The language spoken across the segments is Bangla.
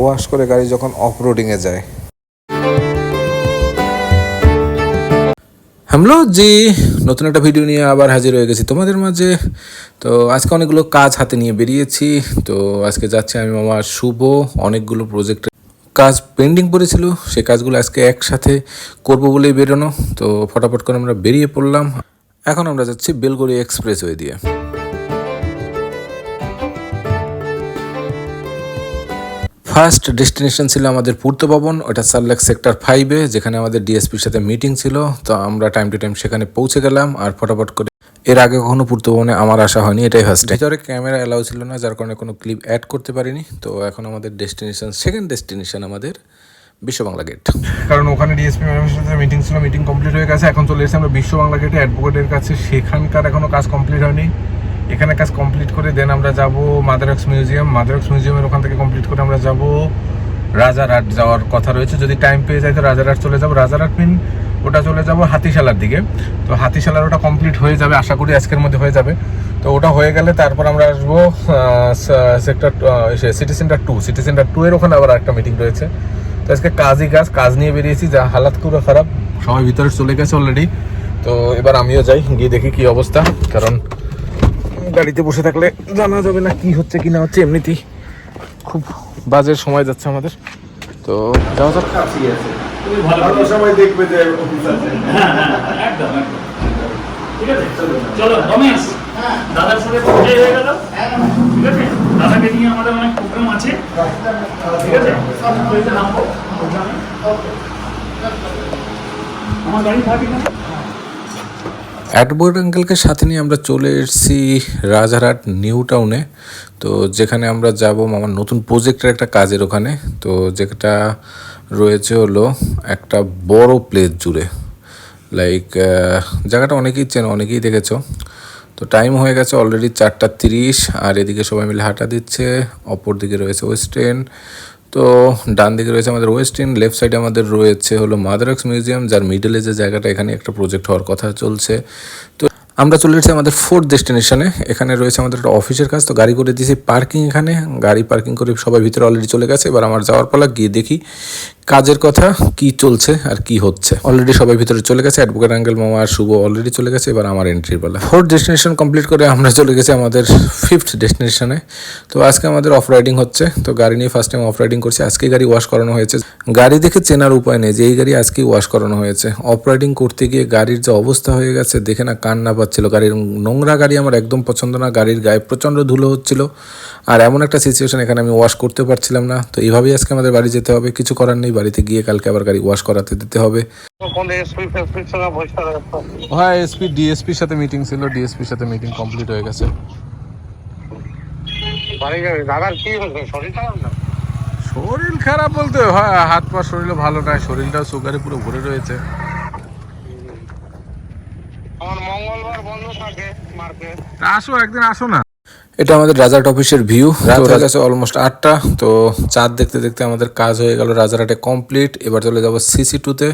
ওয়াশ করে গাড়ি যখন অফ রোডিংয়ে যায়। হ্যালো জি, নতুন একটা ভিডিও নিয়ে আবার হাজির হয়ে গেছি তোমাদের মাঝে। তো আজকে অনেকগুলো কাজ হাতে নিয়ে বেরিয়েছি। তো আজকে যাচ্ছি আমি আমার শুভ, অনেকগুলো প্রজেক্ট কাজ পেন্ডিং পড়েছিল, সে কাজগুলো আজকে একসাথে করব বলেই বেরোনো। তো ফটাফট করে আমরা বেরিয়ে পড়লাম। এখন আমরা যাচ্ছি বেলগড়ি এক্সপ্রেসওয়ে দিয়ে। ফার্স্ট ডেস্টিনেশন ছিল আমাদের পূর্ত ভবন, ওটা সাল্লেক সেক্টর ফাইভে যেখানে আমাদের ডিএসপির সাথে মিটিং ছিল। তো আমরা টাইম টু টাইম সেখানে পৌঁছে গেলাম আর ফটাফট করে এর আগে কখনো পূর্ত ভবনে আমার আসা হয়নি, এটাই ফার্স্ট ভিতরে ক্যামেরা অ্যালাউ ছিল না, যার কারণে কোনো ক্লিপ অ্যাড করতে পারিনি। তো এখন আমাদের ডেস্টিনেশন সেকেন্ড ডেস্টিনেশন আমাদের বিশ্ব বাংলা গেট কারণ ওখানে ডিএসপি ম্যাডামের সাথে মিটিং ছিল মিটিং কমপ্লিট হয়ে গেছে, এখন চলে এসেছি আমরা বিশ্ব বাংলা গেটে অ্যাডভোকেটের কাছে। সেখানকার এখনও কাজ কমপ্লিট হয়নি। এখানে কাজ কমপ্লিট করে দেন আমরা যাব মাদারক্স মিউজিয়াম। মাদারক্স মিউজিয়ামের ওখান থেকে কমপ্লিট করে আমরা যাব রাজারহাট যাওয়ার কথা রয়েছে। যদি টাইম পেয়ে যায় তো রাজারহাট চলে যাব। রাজারহাট মিন ওটা চলে যাব হাতিশালার দিকে। তো হাতিশালার ওটা কমপ্লিট হয়ে যাবে, আশা করি আজকের মধ্যে হয়ে যাবে। তো ওটা হয়ে গেলে তারপর আমরা আসব sector city centre two city centre two এর ওখানে আবার একটা মিটিং রয়েছে। তো আজকে কাজই কাজ কাজ নিয়ে বেরিয়েছি। যা হালাত পুরো খারাপ, সবাই ভিতরে চলে গেছে অলরেডি তো এবার আমিও যাই, গিয়ে দেখি কি অবস্থা। কারণ গাড়িতে বসে থাকলে জানা যাবে না কি হচ্ছে কি না হচ্ছে, এমনিতেই খুব বাজে সময় যাচ্ছে আমাদের। তো যাওয়া যাক। হয়ে গাড়িতে নামবো আমার গাড়ি থাকি না অ্যাডভোকেট আঙ্কেলকে সাথে নিয়ে আমরা চলে এসেছি রাজারহাট নিউ টাউনে তো যেখানে আমরা যাব, আমার নতুন প্রজেক্টের একটা কাজের ওখানে। তো যেটা রয়েছে হলো একটা বড় প্লেস জুড়ে। লাইক জায়গাটা অনেকেই চেন, অনেকেই দেখেছ। তো টাইম হয়ে গেছে অলরেডি চারটা তিরিশ, আর এদিকে সবাই মিলে হাঁটা দিচ্ছে অপর দিকে রয়েছে ওয়েস্টার্ন তো ডান দিকে রয়েছে আমাদের ওয়েস্ট ইন্ড লেফট সাইডে আমাদের রয়েছে হলো মাদারাক্স মিউজিয়াম যার মিডলে যে জায়গাটা, এখানে একটা প্রজেক্ট হওয়ার কথা চলছে। তো আমরা চলে এসেছি আমাদের ফোর্থ ডেস্টিনেশনে এখানে রয়েছে আমাদের একটা অফিসের কাজ, তো গাড়ি করে দিয়েছি পার্কিং এখানে। গাড়ি পার্কিং করে সবাই ভিতরে অলরেডি চলে গেছে। এবার আমার যাওয়ার পালা, গিয়ে দেখি কাজের কথা, কি চলছে আর কি হচ্ছে। অলরেডি সবাই ভিতরে চলে গেছে অ্যাডভোকেট অ্যাঙ্গেল মামা আর শুভ অলরেডি চলে গেছে, এবার আমার এন্ট্রির পালা। ফোর্থ ডেস্টিনেশন কমপ্লিট করে আমরা চলে গেছি আমাদের ফিফথ ডেস্টিনেশনে তো আজকে আমাদের অফ রাইডিং হচ্ছে, তো গাড়ি নিয়ে ফার্স্ট টাইম অফ রাইডিং করছি। আজকে গাড়ি ওয়াশ করানো হয়েছে। গাড়ি দেখে চেনার উপায় নেই যে এই গাড়ি আজকেই ওয়াশ করানো হয়েছে। অফ রাইডিং করতে গিয়ে গাড়ির যে অবস্থা হয়ে গেছে, দেখে না কান না পাচ্ছিল। গাড়ির নোংরা গাড়ি আমার একদম পছন্দ না, গাড়ির গায়ে প্রচণ্ড ধুলো হচ্ছিল। আর এমন একটা সিচুয়েশন এখানে আমি ওয়াশ করতে পারছিলাম না। তো এইভাবেই আজকে আমাদের বাড়ি যেতে হবে, কিছু করার নেই। বাড়িতে গিয়ে কালকে আবার গাড়ি ওয়াশ করাতে দিতে হবে। হ্যাঁ এসপি ডিএসপির সাথে মিটিং ছিল ডিএসপির সাথে মিটিং কমপ্লিট হয়ে গেছে। বাড়ি যাবে দাদার কি হয়েছে? শরীর খারাপ না? শরীর খারাপ বলতে হয় হাত পা শরীরও ভালো নয় শরীরটাও সুগারে পুরো ভরে রয়েছে। আমার মঙ্গলবার বন্ধ থাকে মার্কেট আসো একদিন আসো না। এটা আমাদের রাজারহাট অফিসের ভিউ রাত হয়ে গেছে অলমোস্ট আটটা তো চাঁদ দেখতে দেখতে আমাদের কাজ হয়ে গেল রাজারহাটে কমপ্লিট এবার চলে যাব সিসি টুতে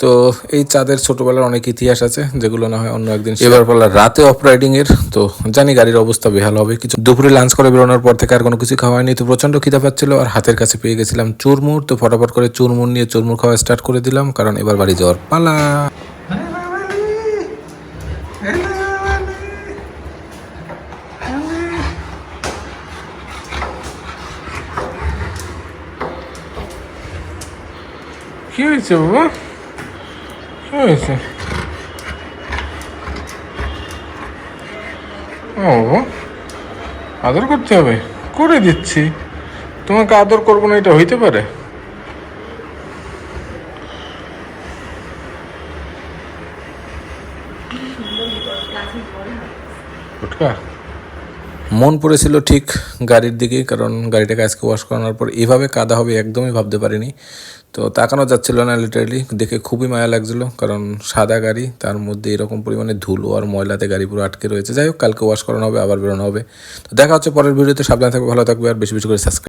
তো। এই চাঁদের ছোটবেলার অনেক ইতিহাস আছে যেগুলো না হয় অন্য একদিন এবার পালা রাতে অফ রাইডিং এর তো জানি গাড়ির অবস্থা বেহাল হবে কিছু দুপুরে লাঞ্চ করে বেরোনোর পর থেকে আর কোনো কিছু খাওয়া হয়নি তো প্রচণ্ড খিদা পাচ্ছিল আর হাতের কাছে পেয়ে গেছিলাম চুরমুর তো ফটাফট করে চুরমুর নিয়ে চুরমুর খাওয়া স্টার্ট করে দিলাম কারণ এবার বাড়ি যাওয়ার পালা। কি হয়েছে বাবা? কি হয়েছে? ও বাবা, আদর করতে হবে? করে দিচ্ছি। তোমাকে আদর করব না, এটা হইতে পারে? মন পড়েছিল ঠিক গাড়ির দিকে, কারণ গাড়িটাকে আজকে ওয়াশ করানোর পর এভাবে কাদা হবে একদমই ভাবতে পারিনি। তো তাকানো যাচ্ছিল না লিটারেলি দেখে খুবই মায়া লাগছিল, কারণ সাদা গাড়ি, তার মধ্যে এরকম পরিমাণে ধুলো আর ময়লাতে গাড়ি পুরো আটকে রয়েছে। যাই হোক, কালকে ওয়াশ করানো হবে, আবার বেরোনো হবে। তো দেখা হচ্ছে পরের ভিডিওতে। সাবধানে থাকবে, ভালো থাকবে, আর বেশি বেশি করে সাবস্ক্রাইব